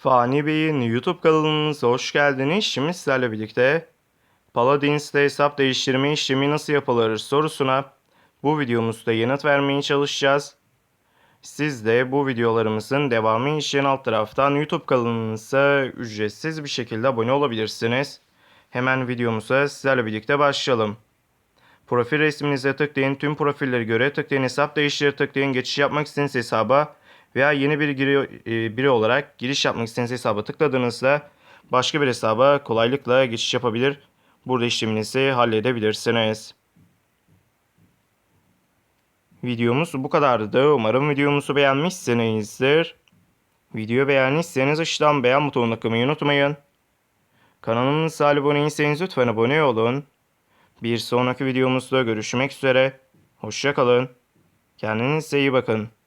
Fani Bey'in YouTube kanalınıza hoş geldiniz. Şimdi sizlerle birlikte Paladins'te hesap değiştirme işlemi nasıl yapılır sorusuna bu videomuzda yanıt vermeye çalışacağız. Siz de bu videolarımızın devamı için alt taraftan YouTube kanalımıza ücretsiz bir şekilde abone olabilirsiniz. Hemen videomuza sizlerle birlikte başlayalım. Profil resminize tıklayın. Tüm profilleri göre tıklayın. Hesap değiştir tıklayın. Geçiş yapmak istediğiniz hesaba veya yeni bir giri, e, biri olarak giriş yapmak istediğiniz hesaba tıkladığınızda başka bir hesaba kolaylıkla geçiş yapabilir. Burada işleminizi halledebilirsiniz. Videomuz bu kadardı. Umarım videomuzu beğenmişsinizdir. Videoyu beğendiyseniz aşağıdan beğen butonuna tıklamayı unutmayın. Kanalımıza abone değilseniz lütfen abone olun. Bir sonraki videomuzda görüşmek üzere. Hoşçakalın. Kendinize iyi bakın.